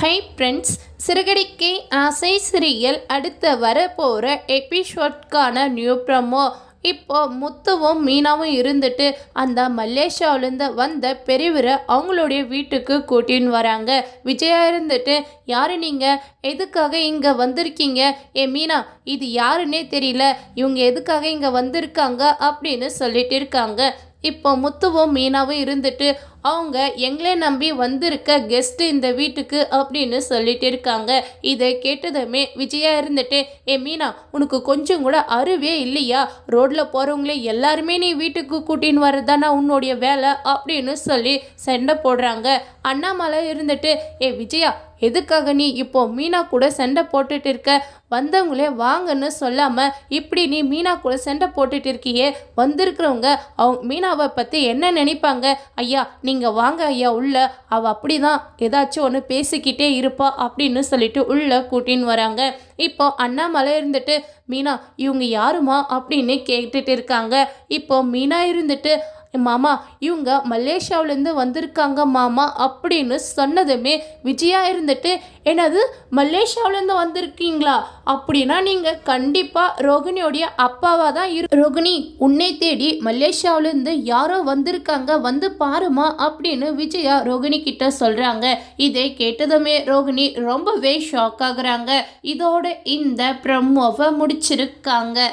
Hi friends சிறுகடிக்கு ஆசை சிறியல் அடுத்து வரப்போகிற எபிசோட்கான நியூ ப்ரமோ. இப்போ முத்துவும் மீனாவும் இருந்துட்டு அந்த மலேசியாவிலேருந்து வந்த பெரியவரை அவங்களுடைய வீட்டுக்கு கூட்டின்னு வராங்க. விஜயா இருந்துட்டு யார் நீங்கள் எதுக்காக இங்கே வந்திருக்கீங்க? ஏ மீனா இது யாருன்னே தெரியல. இவங்க எதுக்காக இங்கே வந்திருக்காங்க? அப்படின்னு சொல்லிட்டு இருக்காங்க. இப்போ முத்துவும் மீனாவும் இருந்துட்டு அவங்க எங்களே நம்பி வந்திருக்க கெஸ்ட் இந்த வீட்டுக்கு அப்படின்னு சொல்லிட்டு இருக்காங்க. இதை கேட்டதுமே விஜயா இருந்துட்டு ஏ மீனா உனக்கு கொஞ்சம் கூட அருவே இல்லையா? ரோட்ல போறவங்களே எல்லாருமே நீ வீட்டுக்கு கூட்டின்னு வர்றதானா உன்னுடைய வேலை? அப்படின்னு சொல்லி சண்டை போடுறாங்க. அண்ணாமலை இருந்துட்டு ஏ விஜயா எதுக்காக நீ இப்போ மீனா கூட சண்டை போட்டுட்டு இருக்க? வந்தவங்களே வாங்கன்னு சொல்லாமல் இப்படி நீ மீனா கூட சண்டை போட்டுட்டு இருக்கியே? வந்திருக்கிறவங்க அவங்க மீனாவை பற்றி என்ன நினைப்பாங்க? ஐயா நீங்கள் வாங்க ஐயா உள்ள. அவ அப்படிதான் ஏதாச்சும் ஒன்று பேசிக்கிட்டே இருப்பா அப்படின்னு சொல்லிட்டு உள்ள கூட்டின்னு வராங்க. இப்போ அண்ணாமலை இருந்துட்டு மீனா இவங்க யாருமா? அப்படின்னு கேட்டுட்டு இருக்காங்க. இப்போ மீனா இருந்துட்டு மாமா இவங்க மலேசியாவிலேருந்து வந்திருக்காங்க மாமா அப்படின்னு சொன்னதுமே விஜயா இருந்துட்டு என்னது மலேசியாவிலேருந்து வந்திருக்கீங்களா? அப்படின்னா நீங்கள் கண்டிப்பாக ரோகிணியோடைய அப்பாவாக தான் இரு ரோகிணி உன்னை தேடி மலேசியாவிலேருந்து யாரோ வந்திருக்காங்க வந்து பாருமா அப்படின்னு விஜயா ரோகிணி கிட்ட சொல்கிறாங்க இதை கேட்டதுமே ரோகிணி ரொம்பவே ஷாக் ஆகுறாங்க. இதோட இந்த ப்ரமோவை முடிச்சிருக்காங்க.